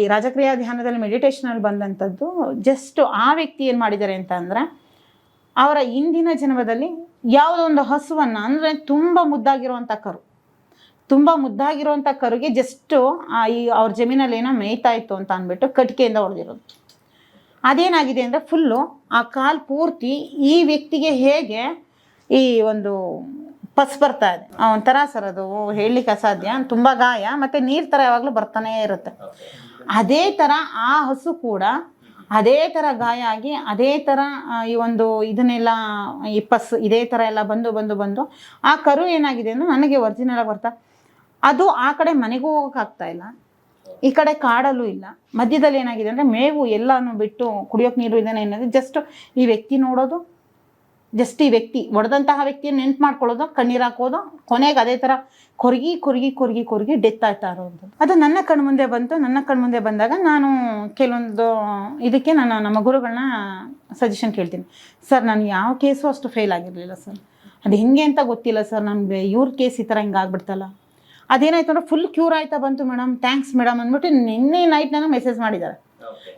ಈ ರಾಜಕ್ರಿಯಾ ಧ್ಯಾನದಲ್ಲಿ ಮೆಡಿಟೇಷನಲ್ಲಿ ಬಂದಂಥದ್ದು ಜಸ್ಟ್ ಆ ವ್ಯಕ್ತಿ ಏನು ಮಾಡಿದ್ದಾರೆ ಅಂತ ಅಂದರೆ ಅವರ ಇಂದಿನ ಜನ್ಮದಲ್ಲಿ ಯಾವುದೋ ಒಂದು ಹಸುವನ್ನು, ಅಂದರೆ ತುಂಬ ಮುದ್ದಾಗಿರುವಂಥ ಕರು, ತುಂಬ ಮುದ್ದಾಗಿರುವಂಥ ಕರುಗೆ ಜಸ್ಟು ಈ ಅವ್ರ ಜಮೀನಲ್ಲಿ ಏನೋ ಮೇಯ್ತಾ ಇತ್ತು ಅಂತ ಅಂದ್ಬಿಟ್ಟು ಕಟ್ಕೆಯಿಂದ ಹೊಡೆದಿರೋದು ಅದೇನಾಗಿದೆ ಅಂದರೆ ಫುಲ್ಲು ಆ ಕಾಲು ಪೂರ್ತಿ ಈ ವ್ಯಕ್ತಿಗೆ ಹೇಗೆ ಈ ಒಂದು ಪಸ್ ಬರ್ತಾ ಇದೆ. ಒಂಥರ ಸರ್ ಅದು ಹೇಳಲಿಕ್ಕೆ ಅಸಾಧ್ಯ. ತುಂಬ ಗಾಯ, ಮತ್ತು ನೀರು ಥರ ಯಾವಾಗಲೂ ಬರ್ತಾನೇ ಇರುತ್ತೆ. ಅದೇ ಥರ ಆ ಹಸು ಕೂಡ ಅದೇ ಥರ ಗಾಯ ಆಗಿ ಅದೇ ಥರ ಈ ಒಂದು ಇದನ್ನೆಲ್ಲ ಈ ಪಸ್ ಇದೇ ಥರ ಎಲ್ಲ ಬಂದು ಬಂದು ಬಂದು ಆ ಕರು ಏನಾಗಿದೆ ಅಂದರೆ ನನಗೆ ಒರಿಜಿನಲ್ ಆಗಿ ಬರ್ತಾ ಅದು ಆ ಕಡೆ ಮನೆಗೂ ಹೋಗೋಕ್ಕಾಗ್ತಾ ಇಲ್ಲ. ಈ ಕಡೆ ಕಾಡಲ್ಲೂ ಇಲ್ಲ. ಮಧ್ಯದಲ್ಲಿ ಏನಾಗಿದೆ ಅಂದರೆ ಮೇವು ಎಲ್ಲನೂ ಬಿಟ್ಟು ಕುಡಿಯೋಕೆ ನೀರು ಇದೇನೆ ಏನಂದರೆ ಜಸ್ಟ್ ಈ ವ್ಯಕ್ತಿ ನೋಡೋದು ಜಸ್ಟ್ ಈ ವ್ಯಕ್ತಿ, ಒಡೆದಂತಹ ವ್ಯಕ್ತಿಯ ನೆನ್ಪು ಮಾಡ್ಕೊಳ್ಳೋದು, ಕಣ್ಣೀರು ಹಾಕೋದು, ಕೊನೆಗೆ ಅದೇ ಥರ ಕೊರಗಿ ಕೊರಗಿ ಕೊರಗಿ ಕೊರಗಿ ಡೆತ್ ಆಗ್ತಾ ಇರೋದು. ಅದು ನನ್ನ ಕಣ್ಮುಂದೆ ಬಂತು. ನನ್ನ ಕಣ್ಮುಂದೆ ಬಂದಾಗ ನಾನು ಕೆಲವೊಂದು ಇದಕ್ಕೆ ನಾನು ನಮ್ಮ ಗುರುಗಳನ್ನ ಸಜೆಷನ್ ಕೇಳ್ತೀನಿ. ಸರ್, ನಾನು ಯಾವ ಕೇಸು ಅಷ್ಟು ಫೇಲ್ ಆಗಿರಲಿಲ್ಲ, ಸರ್. ಅದು ಹೆಂಗೆ ಅಂತ ಗೊತ್ತಿಲ್ಲ, ಸರ್. ನಮಗೆ ಇವ್ರ ಕೇಸ್ ಈ ಥರ ಹಿಂಗೆ ಆಗ್ಬಿಡ್ತಲ್ಲ. ಅದೇನಾಯ್ತು ಅಂದ್ರೆ ಫುಲ್ ಕ್ಯೂರ್ ಆಯ್ತಾ ಬಂತು ಮೇಡಮ್ ಥ್ಯಾಂಕ್ಸ್ ಮೇಡಮ್ ಅಂದ್ಬಿಟ್ಟು ನಿನ್ನೆ ನೈಟ್ ನನಗೆ ಮೆಸೇಜ್ ಮಾಡಿದ್ದಾರೆ.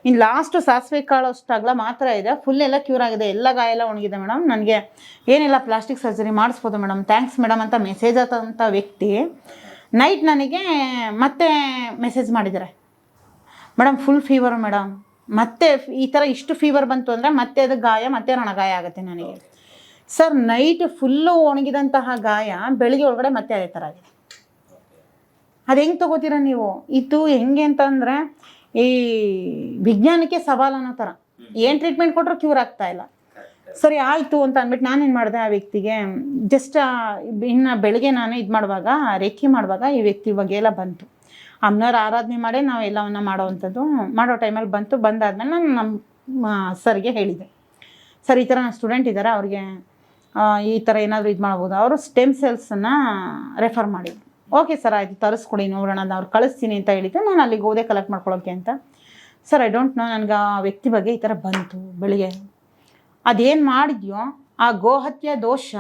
ಇನ್ನು ಲಾಸ್ಟ್ ಸಾಸಿವೆ ಕಾಳು ಅಷ್ಟು ಅಗಲ ಮಾತ್ರ ಇದೆ. ಫುಲ್ ಎಲ್ಲ ಕ್ಯೂರ್ ಆಗಿದೆ. ಎಲ್ಲ ಗಾಯ ಎಲ್ಲ ಒಣಗಿದೆ ಮೇಡಮ್ ನನಗೆ ಏನೆಲ್ಲ ಪ್ಲಾಸ್ಟಿಕ್ ಸರ್ಜರಿ ಮಾಡಿಸ್ಬೋದು ಮೇಡಮ್ ಥ್ಯಾಂಕ್ಸ್ ಮೇಡಮ್ ಅಂತ ಮೆಸೇಜ್ ಆದಂಥ ವ್ಯಕ್ತಿ ನೈಟ್ ನನಗೆ ಮತ್ತೆ ಮೆಸೇಜ್ ಮಾಡಿದ್ದಾರೆ ಮೇಡಮ್ ಫುಲ್ ಫೀವರ್ ಮೇಡಮ್ ಮತ್ತೆ ಈ ಥರ ಇಷ್ಟು ಫೀವರ್ ಬಂತು ಅಂದರೆ ಮತ್ತೆ ಅದು ಗಾಯ, ಮತ್ತೆ ರಣಗಾಯ ಆಗುತ್ತೆ ನನಗೆ. ಸರ್ ನೈಟ್ ಫುಲ್ಲು ಒಣಗಿದಂತಹ ಗಾಯ ಬೆಳಿಗ್ಗೆ ಒಳಗಡೆ ಮತ್ತೆ ಅದೇ ಥರ ಆಗಿದೆ. ಅದು ಹೆಂಗೆ ತೊಗೋತೀರ ನೀವು? ಇದು ಹೆಂಗೆ ಅಂತಂದರೆ ಈ ವಿಜ್ಞಾನಕ್ಕೆ ಸವಾಲು ಅನ್ನೋ ಥರ. ಏನು ಟ್ರೀಟ್ಮೆಂಟ್ ಕೊಟ್ಟರು ಕ್ಯೂರ್ ಆಗ್ತಾ ಇಲ್ಲ. ಸರಿ, ಆಯಿತು ಅಂತ ಅಂದ್ಬಿಟ್ಟು ನಾನೇನು ಮಾಡಿದೆ ಆ ವ್ಯಕ್ತಿಗೆ? ಜಸ್ಟ್ ಇನ್ನು ಬೆಳಗ್ಗೆ ನಾನು ಇದು ಮಾಡುವಾಗ, ರೇಖೆ ಮಾಡುವಾಗ ಈ ವ್ಯಕ್ತಿ ಬಗ್ಗೆ ಎಲ್ಲ ಬಂತು. ಅಮ್ಮನವ್ರ ಆರಾಧನೆ ಮಾಡೇ ನಾವು ಎಲ್ಲವನ್ನ ಮಾಡೋವಂಥದ್ದು ಮಾಡೋ ಟೈಮಲ್ಲಿ ಬಂತು. ಬಂದಾದ್ಮೇಲೆ ನಾನು ನಮ್ಮ ಸರ್ಗೆ ಹೇಳಿದೆ. ಸರ್, ಈ ಥರ ನನ್ನ ಸ್ಟೂಡೆಂಟ್ ಇದ್ದಾರೆ ಅವ್ರಿಗೆ ಈ ಥರ ಏನಾದರೂ ಇದು ಮಾಡ್ಬೋದು. ಅವರು ಸ್ಟೆಮ್ ಸೆಲ್ಸನ್ನು ರೆಫರ್ ಮಾಡಿದ್ರು. ಓಕೆ ಸರ್ ಆಯಿತು ತರಿಸ್ಕೊಡಿ ನೋಡೋಣ ಅವ್ರು ಕಳಿಸ್ತೀನಿ ಅಂತ ಹೇಳಿದ್ದು ನಾನು ಅಲ್ಲಿಗೆ ಹೋದೆ ಕಲೆಕ್ಟ್ ಮಾಡ್ಕೊಳ್ಳೋಕೆ ಅಂತ. ಸರ್ ಐ ಡೋಂಟ್ ನೋ ನನಗೆ ಆ ವ್ಯಕ್ತಿ ಬಗ್ಗೆ ಈ ಥರ ಬಂತು ಬೆಳಿಗ್ಗೆ. ಅದೇನು ಮಾಡಿದ್ಯೋ ಆ ಗೋಹತ್ಯೆ ದೋಷ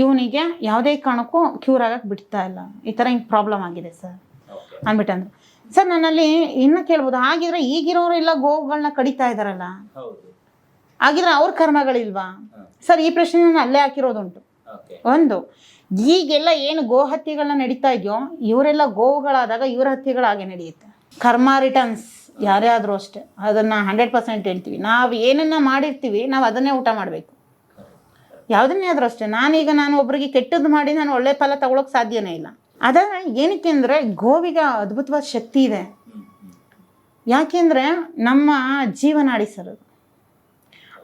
ಇವನಿಗೆ ಯಾವುದೇ ಕಾರಣಕ್ಕೂ ಕ್ಯೂರ್ ಆಗಕ್ಕೆ ಬಿಡ್ತಾ ಇಲ್ಲ. ಈ ಥರ ಹಿಂಗೆ ಪ್ರಾಬ್ಲಮ್ ಆಗಿದೆ ಸರ್ ಅಂದ್ಬಿಟ್ಟಂದ್ರೆ ಸರ್ ನನ್ನಲ್ಲಿ ಇನ್ನು ಕೇಳ್ಬೋದು ಹಾಗಿದ್ರೆ ಈಗಿರೋರು ಇಲ್ಲ ಗೋವುಗಳನ್ನ ಕಡಿತಾ ಇದ್ದಾರಲ್ಲ ಹಾಗಿದ್ರೆ ಅವ್ರ ಕರ್ಮಗಳಿಲ್ವಾ? ಸರ್ ಈ ಪ್ರಶ್ನೆ ನಾನು ಅಲ್ಲೇ ಹಾಕಿರೋದುಂಟು. ಒಂದು ಈಗೆಲ್ಲ ಏನು ಗೋ ಹತ್ಯೆಗಳನ್ನ ನಡೀತಾ ಇದೆಯೋ, ಇವರೆಲ್ಲ ಗೋವುಗಳಾದಾಗ ಇವರ ಹತ್ಯೆಗಳಾಗೆ ನಡೆಯುತ್ತೆ. ಕರ್ಮ ರಿಟರ್ನ್ಸ್ ಯಾರೇ ಆದರೂ ಅಷ್ಟೇ. ಅದನ್ನು ಹಂಡ್ರೆಡ್ ಪರ್ಸೆಂಟ್ ಹೇಳ್ತೀವಿ. ನಾವು ಏನನ್ನ ಮಾಡಿರ್ತೀವಿ, ನಾವು ಅದನ್ನೇ ಊಟ ಮಾಡಬೇಕು. ಯಾವುದನ್ನೇ ಆದರೂ ಅಷ್ಟೇ. ನಾನೀಗ ನಾನು ಒಬ್ಬರಿಗೆ ಕೆಟ್ಟದ್ದು ಮಾಡಿ ನಾನು ಒಳ್ಳೆ ಫಲ ತಗೊಳಕ್ಕೆ ಸಾಧ್ಯನೇ ಇಲ್ಲ. ಅದ ಏನಕ್ಕೆ ಅಂದರೆ ಗೋವಿಗೆ ಅದ್ಭುತವಾದ ಶಕ್ತಿ ಇದೆ. ಯಾಕೆಂದರೆ ನಮ್ಮ ಜೀವನ ಸರ್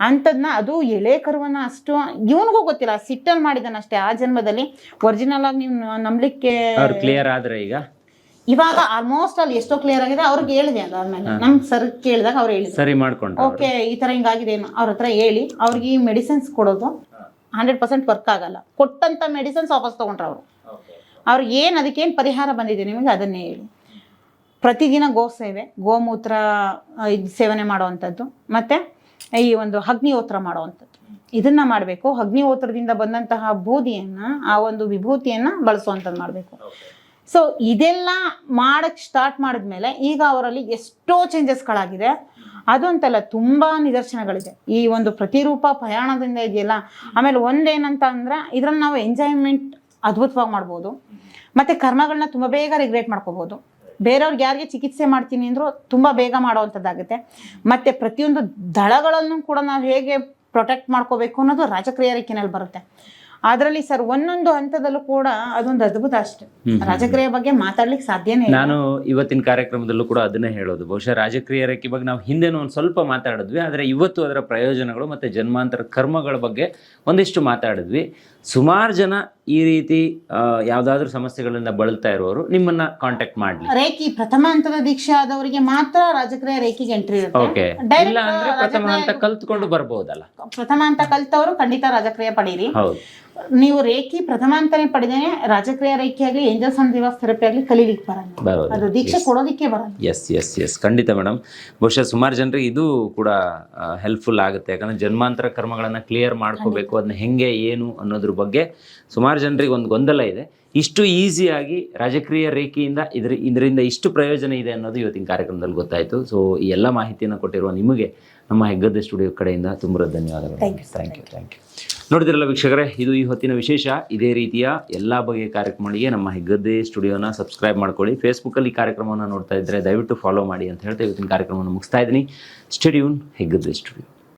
ಅಂಥದ್ನ ಅದು ಎಳೆ ಕರುವನ್ನ ಅಷ್ಟು ಇವನಿಗೂ ಗೊತ್ತಿಲ್ಲ ಸಿಟ್ಟಲ್ಲಿ ಮಾಡಿದಾನಷ್ಟೇ ಆ ಜನ್ಮದಲ್ಲಿ. ಒರಿಜಿನಲ್ ಆಗಿ ನೀವು ನಂಬಲಿಕ್ಕೆ ಕ್ಲಿಯರ್ ಆದ್ರೆ ಈಗ? ಇವಾಗ ಆಲ್ಮೋಸ್ಟ್ ಅಲ್ಲಿ ಎಷ್ಟೋ ಕ್ಲಿಯರ್ ಆಗಿದೆ ಅವ್ರಿಗೆ ಹೇಳಿದೆ ಅದಾದ್ಮೇಲೆ ನಮ್ ಸರ್ ಕೇಳಿದಾಗ ಅವ್ರು ಹೇಳಿದ್ರು. ಸರಿ ಮಾಡ್ಕೊಂಡು ಓಕೆ ಈ ತರ ಹಿಂಗಾಗಿದೆ ಏನು? ಅವ್ರ ಹತ್ರ ಹೇಳಿ ಅವ್ರಿಗೆ ಈ ಮೆಡಿಸಿನ್ಸ್ ಕೊಡೋದು ಹಂಡ್ರೆಡ್ ಪರ್ಸೆಂಟ್ ವರ್ಕ್ ಆಗಲ್ಲ. ಕೊಟ್ಟಂತ ಮೆಡಿಸಿನ್ಸ್ ವಾಪಸ್ ತಗೊಂಡ್ರ ಅವರು. ಅವ್ರಿಗೆ ಏನು ಅದಕ್ಕೇನು ಪರಿಹಾರ ಬಂದಿದೆ ನಿಮಗೆ? ಅದನ್ನೇ ಹೇಳಿ. ಪ್ರತಿದಿನ ಗೋ ಸೇವೆ ಗೋಮೂತ್ರ ಸೇವನೆ ಮಾಡುವಂಥದ್ದು. ಮತ್ತು? ಈ ಒಂದು ಅಗ್ನಿಹೋತ್ರ ಮಾಡುವಂಥದ್ದು. ಇದನ್ನ ಮಾಡಬೇಕು. ಅಗ್ನಿಹೋತ್ರದಿಂದ ಬಂದಂತಹ ಬೂದಿಯನ್ನು ಆ ಒಂದು ವಿಭೂತಿಯನ್ನು ಬಳಸುವಂಥದ್ದು ಮಾಡಬೇಕು. ಸೊ ಇದೆಲ್ಲ ಮಾಡಕ್ಕೆ ಸ್ಟಾರ್ಟ್ ಮಾಡಿದ್ಮೇಲೆ ಈಗ ಅವರಲ್ಲಿ ಎಷ್ಟೋ ಚೇಂಜಸ್ಗಳಾಗಿದೆ ಅದಂತಲ್ಲ ತುಂಬ ನಿದರ್ಶನಗಳಿದೆ. ಈ ಒಂದು ಪ್ರತಿರೂಪ ಪ್ರಯಾಣದಿಂದ ಇದೆಯಲ್ಲ ಆಮೇಲೆ ಒಂದೇನಂತ ಅಂದ್ರೆ ಇದ್ರಲ್ಲಿ ನಾವು ಎಂಜಾಯ್ಮೆಂಟ್ ಅದ್ಭುತವಾಗಿ ಮಾಡ್ಬೋದು. ಮತ್ತು ಕರ್ಮಗಳನ್ನ ತುಂಬ ಬೇಗ ರಿಗ್ರೆಟ್ ಮಾಡ್ಕೋಬೋದು. ಬೇರೆಯವ್ರಿಗೆ ಯಾರಿಗೆ ಚಿಕಿತ್ಸೆ ಮಾಡ್ತೀನಿ ಅಂದರೂ ತುಂಬ ಬೇಗ ಮಾಡುವಂಥದ್ದಾಗುತ್ತೆ. ಮತ್ತು ಪ್ರತಿಯೊಂದು ದಳಗಳನ್ನು ಕೂಡ ನಾವು ಹೇಗೆ ಪ್ರೊಟೆಕ್ಟ್ ಮಾಡ್ಕೋಬೇಕು ಅನ್ನೋದು ರಾಜಕ್ರಿಯ ರೇಖೆನಲ್ಲಿ ಬರುತ್ತೆ. ಅದರಲ್ಲಿ ಸರ್ ಒಂದೊಂದು ಹಂತದಲ್ಲೂ ಕೂಡ ಅದೊಂದು ಅದ್ಭುತ ಅಷ್ಟೆ. ರಾಜಕ್ರಿಯ ಬಗ್ಗೆ ಮಾತಾಡ್ಲಿಕ್ಕೆ ಸಾಧ್ಯನೇ ಇಲ್ಲ. ನಾನು ಇವತ್ತಿನ ಕಾರ್ಯಕ್ರಮದಲ್ಲೂ ಕೂಡ ಅದನ್ನೇ ಹೇಳೋದು. ಬಹುಶಃ ರಾಜಕ್ರಿಯ ರೇಖೆ ಬಗ್ಗೆ ನಾವು ಹಿಂದೆನೂ ಒಂದು ಸ್ವಲ್ಪ ಮಾತಾಡಿದ್ವಿ ಆದರೆ ಇವತ್ತು ಅದರ ಪ್ರಯೋಜನಗಳು ಮತ್ತು ಜನ್ಮಾಂತರ ಕರ್ಮಗಳ ಬಗ್ಗೆ ಒಂದಿಷ್ಟು ಮಾತಾಡಿದ್ವಿ. ಸುಮಾರು ಜನ ಈ ರೀತಿ ಯಾವುದಾದ್ರೂ ಸಮಸ್ಯೆಗಳಿಂದ ಬಳಲ್ತಾ ಇರುವವರು ನಿಮ್ಮನ್ನ ಕಾಂಟ್ಯಾಕ್ಟ್ ಮಾಡಲಿ. ರೇಖಿ ಪ್ರಥಮ ಹಂತದ ದೀಕ್ಷೆ ಆದವರಿಗೆ ಮಾತ್ರ ರಾಜಕೀಯ ರೇಖೆಗೆ ಎಂಟ್ರಿ ಓಕೆ ಇರುತ್ತೆ Direct ಇಲ್ಲ ಅಂದ್ರೆ ಪ್ರಥಮ ಹಂತ ಕಲ್ತ್ಕೊಂಡು ಬರ್ಬೋದಲ್ಲ. ಪ್ರಥಮ ಹಂತ ಕಲ್ತವರು ಖಂಡಿತ ರಾಜಕೀಯ ಪಡೀರಿ. ಹೌದು. ನೀವು ರೇಖಿ ಪ್ರಥಮ ಅಂತಾನೆ ಪಡೆದೇನೆ ರಾಜಕ್ರಿಯ ರೇಖೆ ಆಗಲಿ ಏಂಜಲ್ಸ್ ಅಂಡ್ ದಿವಾಸ್ ಥೆರಪಿ ಆಗಲಿ ಕಲೀಲಿಕ್ಕೆ ಬರಲ್ಲ. ಬರೋದು ಅದು ದೀಕ್ಷೆ ಕೊಡೋದಿಕ್ಕೆ ಬರಲ್ಲ. ಎಸ್ ಎಸ್ ಎಸ್ ಖಂಡಿತ ಮೇಡಮ್ ಬಹುಶಃ ಸುಮಾರು ಜನರಿಗೆ ಇದು ಕೂಡ ಹೆಲ್ಪ್ಫುಲ್ ಆಗುತ್ತೆ. ಯಾಕಂದ್ರೆ ಜನ್ಮಾಂತರ ಕರ್ಮಗಳನ್ನು ಕ್ಲಿಯರ್ ಮಾಡ್ಕೋಬೇಕು ಅದನ್ನ ಹೆಂಗೆ ಏನು ಅನ್ನೋದ್ರ ಬಗ್ಗೆ ಸುಮಾರು ಜನರಿಗೆ ಒಂದು ಗೊಂದಲ ಇದೆ. ಇಷ್ಟು ಈಸಿಯಾಗಿ ರಾಜಕೀಯ ರೇಖೆಯಿಂದ ಇದ್ರ ಇದರಿಂದ ಇಷ್ಟು ಪ್ರಯೋಜನ ಇದೆ ಅನ್ನೋದು ಇವತ್ತಿನ ಕಾರ್ಯಕ್ರಮದಲ್ಲಿ ಗೊತ್ತಾಯಿತು. ಸೊ ಈ ಎಲ್ಲ ಮಾಹಿತಿಯನ್ನು ಕೊಟ್ಟಿರುವ ನಿಮಗೆ ನಮ್ಮ ಹೆಗ್ಗದ ಸ್ಟುಡಿಯೋ ಕಡೆಯಿಂದ ತುಂಬ ಧನ್ಯವಾದಗಳು. ಥ್ಯಾಂಕ್ ಯು ಥ್ಯಾಂಕ್ ಯು ನೋಡಿದ್ರಲ್ಲ ವೀಕ್ಷಕರೇ, ಇದು ಈ ಹೊತ್ತಿನ ವಿಶೇಷ. ಇದೇ ರೀತಿಯ ಎಲ್ಲ ಬಗೆಯ ಕಾರ್ಯಕ್ರಮಗಳಿಗೆ ನಮ್ಮ ಹೆಗ್ಗದ್ದೆ ಸ್ಟುಡಿಯೋನ ಸಬ್ಸ್ಕ್ರೈಬ್ ಮಾಡ್ಕೊಳ್ಳಿ. ಫೇಸ್ಬುಕ್ಕಲ್ಲಿ ಕಾರ್ಯಕ್ರಮವನ್ನು ನೋಡ್ತಾ ಇದ್ದರೆ ದಯವಿಟ್ಟು ಫಾಲೋ ಮಾಡಿ ಅಂತ ಹೇಳ್ತಾ ಇವತ್ತಿನ ಕಾರ್ಯಕ್ರಮವನ್ನು ಮುಗಿಸ್ತಾ ಇದ್ದೀನಿ. ಸ್ಟುಡಿಯೋನ್ ಹೆಗ್ಗದ್ದೆ ಸ್ಟುಡಿಯೋ